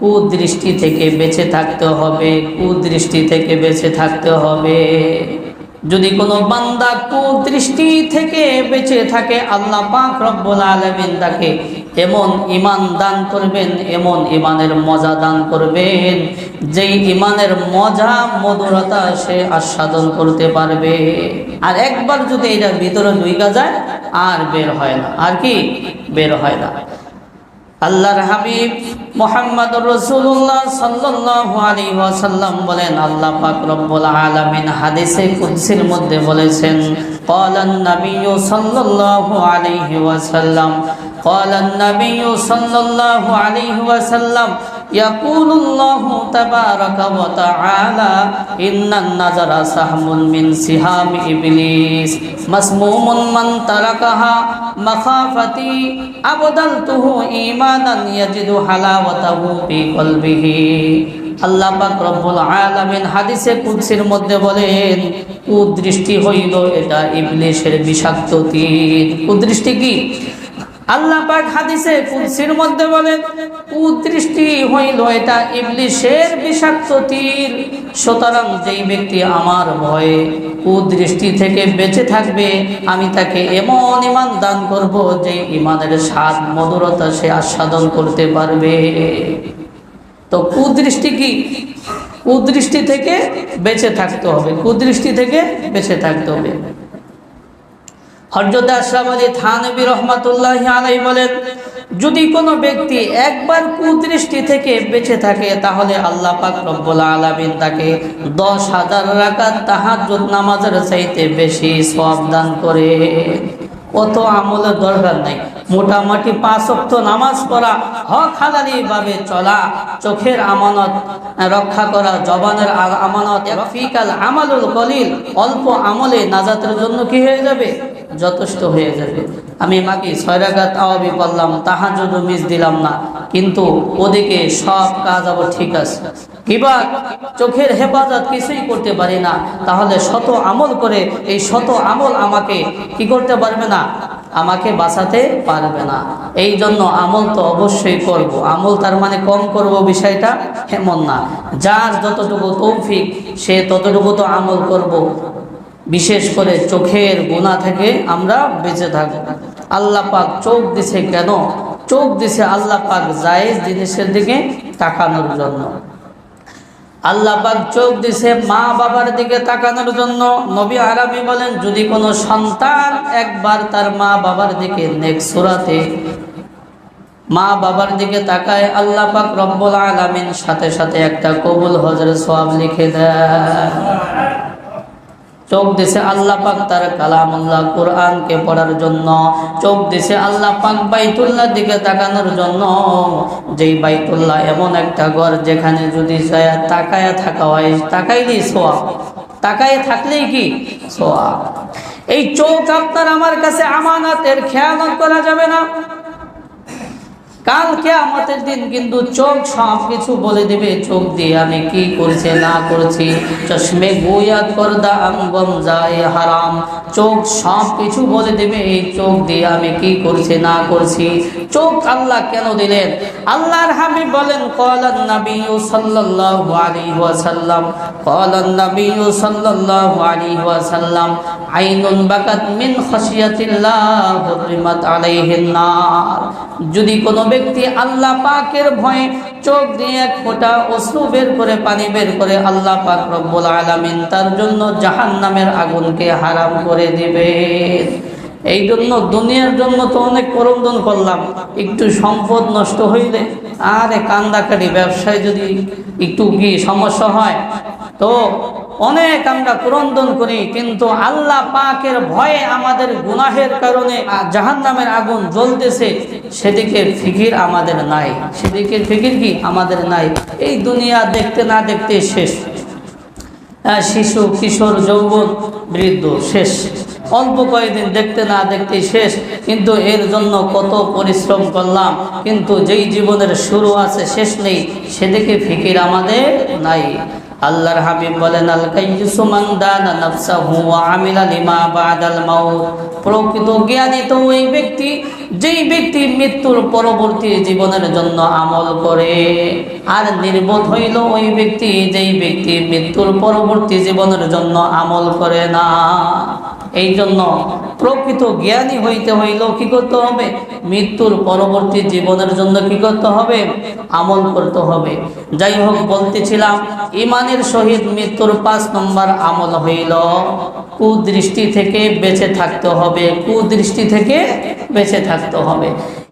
কুদৃষ্টি থেকে বেঁচে থাকতে হবে, কুদৃষ্টি থেকে বেঁচে থাকতে হবে। যদি কোনো বান্দা কুদৃষ্টি থেকে বেঁচে থাকে, আল্লাহ পাক রব্বুল আলামিন তাকে এমন ইমান দান করবেন, এমন ইমানের মজা দান করবেন, যেই ইমানের মজা, মধুরতা সে আস্বাদন করতে পারবে। আর একবার যদি এটা ভিতরে ঢুইকা যায়, আর বের হয় না। আর কি? বের হয় না। আল্লাহর হাবিব মোহাম্মদ রসুল্লাহ সাল্লাল্লাহু আলাইহি ওয়াসাল্লাম বলেন আল্লাহ পাক রব্বুল আলামিন হাদিসে কুদসির মধ্যে বলেছেন قال النبي صلى الله عليه وسلم قال النبي صلى الله عليه وسلم يقول الله تبارك وتعالى إن النظر سهم من سهام إبليس مسموم من تركها مخافتي أبدلته إيمانا يجد حلاوته في قلبه আল্লাহ পাক রব্বুল আলামিন হাদিসে কুদসির মধ্যে বলেন কুদৃষ্টি হইল এটা ইবলিশের বিষাক্ত তীর কুদৃষ্টি কি আল্লাহ পাক হাদিসে কুদসির মধ্যে বলেন কুদৃষ্টি হইল এটা ইবলিশের বিষাক্ত তীর। সুতরাং যেই ব্যক্তি আমার ভয়ে কুদৃষ্টি থেকে বেঁচে থাকবে, আমি তাকে এমন ইমান দান করব যে ইমানের স্বাদ, মধুরতা সে আস্বাদন করতে পারবে। তো কুদৃষ্টি কি? কুদৃষ্টি থেকে বেঁচে থাকতে হবে, কুদৃষ্টি থেকে বেঁচে থাকতে হবে। হজরত আশরাফ আলী থানবী রহমাতুল্লাহ আলাই বলেন, যদি কোনো ব্যক্তি একবার কুদৃষ্টি থেকে বেঁচে থাকে, তাহলে আল্লাহ পাক রব্বুল আলামিন তাকে দশ হাজার রাকাত তাহাজ্জুদ নামাজের চাইতে বেশি সওয়াব দান করে। কত আমলের দরকার নাই। মোটামুটি পাঁচ অক্ট নামাজ পড়া, হক হালালি ভাবে চলা, চোখের আমানত রক্ষা করা, জবানের আমানত আমালুল কলিল, অল্প আমলে নাজাতের জন্য কি হয়ে যাবে? যথেষ্ট হয়ে যাবে। আমি মাকে ছয় আওয়াবি করলাম তাহা যদি মিস দিলাম না। কিন্তু ওদিকে সব কাজ আবার ঠিক আছে। কিবা চোখের হেফাজত কিছুই করতে পারি না। তাহলে শত আমল করে এই শত আমল আমাকে কি করতে পারবে না? আমাকে বাঁচাতে পারবে না। এই জন্য আমল তো অবশ্যই করব। আমল তার মানে কম করব বিষয়টা এমন না। যার যতটুকু তৌফিক, সে ততটুকু তো আমল করব। বিশেষ করে চোখের গুণা থেকে আমরা বেঁচে থাকব। আল্লাহ পাক চোখ দিছে কেন? চোখ দিছে আল্লাহ পাক জায়েজ জিনিসের দিকে তাকানোর জন্য। আল্লাহ পাক চোখ দিছে মা বাবার দিকে তাকানোর জন্য। নবী আরামি বলেন, যদি কোনো সন্তান একবার তার মা বাবার দিকে নেক সুরাতে মা বাবার দিকে তাকায়, আল্লাহ পাক রব্বুল আলামিন সাথে সাথে একটা কবুল হজর সওয়াব লিখে দেয় চোখ দিছে আল্লাহ পাক তার কালামুল্লাহ কোরআনকে পড়ার জন্য। চোখ দিছে আল্লাহ পাক বাইতুল্লাহ দিকে তাকানোর জন্য। যেই বাইতুল্লাহ এমন একটা ঘর যেখানে যদি তাকায়া থাকা হয়, তাকাইলেই সোয়া তাকায় থাকলেই কি? সোয়া এই চোখ আপনার আমার কাছে আমানাতের খেয়ালত করা যাবে না। কাল কেয়ামতের দিন কিন্তু চোখ সব কিছু বলে দেবে, চোখ দিয়ে আমি কি করছি, না করছি? চশমে গোয়াত করদা আঙ্গম যায় হারাম। চোখ সব কিছু বলে দেবে, এই চোখ দিয়ে আমি কি করছি, না করছি? চোখ আল্লাহ কেন দিলেন? আল্লাহর হাবিব বলেন, কলান নবী সাল্লাল্লাহু আলাইহি ওয়াসাল্লাম, কলান নবী সাল্লাল্লাহু আলাইহি ওয়াসাল্লাম, আইনুন বাকাত মিন খাশিয়াতিল্লাহ হুরিমাত আলাইহিন যদি কোনো ব্যক্তি আল্লাহ পাকের ভয়ে চোখ দিয়ে এক ফোঁটা অশ্রু বের করে, পানি বের করে আল্লাহ পাক রব্বুল আলামিন তার জন্য জাহান্নামের আগুনকে হারাম করে দিবে। এই জন্য দুনিয়ার জন্য তো অনেক করন্দন করলাম, একটু সম্পদ নষ্ট হইলে আরে কান্দাকাটি ব্যবসায় যদি একটু কি সমস্যা হয়, তো অনেক আমরা ক্রন্দন করি, কিন্তু আল্লাহ পাকের ভয়ে আমাদের গুনাহের কারণে জাহান নামের আগুন জ্বলতেছে। সেদিকে ফিকির আমাদের নাই। সেদিকে ফিকির কি? আমাদের নাই। এই দুনিয়া দেখতে না দেখতে শেষ। শিশু, কিশোর, যৌবন, বৃদ্ধ, শেষ। অল্প কয়েকদিন দেখতে না দেখতে শেষ। কিন্তু এর জন্য কত পরিশ্রম করলাম। কিন্তু যেই জীবনের শুরু আছে, শেষ নেই। সেদিকে ফিকির আমাদের নাই। আল্লাহর হাবিব বলেন আল কাইয়ুসু মান দানা নাফসাহু ওয়া আমিলা লিমা বাদাল মাউত। প্রকৃত জ্ঞানী তো ওই ব্যক্তি যেই ব্যক্তি মৃত্যুর পরবর্তী জীবনের জন্য আমল করে আর নির্বোধ হইল ওই ব্যক্তি, যেই ব্যক্তি মৃত্যুর পরবর্তী জীবনের জন্য আমল করে না। এই জন্য প্রকৃত জ্ঞানী হইতে হইল কি করতে হবে? মৃত্যুর পরবর্তী জীবনের জন্য কি করতে হবে? আমল করতে হবে। যাই হোক বলতেছিলাম, ইমানের সহিত মৃত্যুর পাঁচ নম্বর আমল হইল কুদৃষ্টি থেকে বেঁচে থাকতে হবে। কুদৃষ্টি থেকে বেঁচে থাকতে হবে।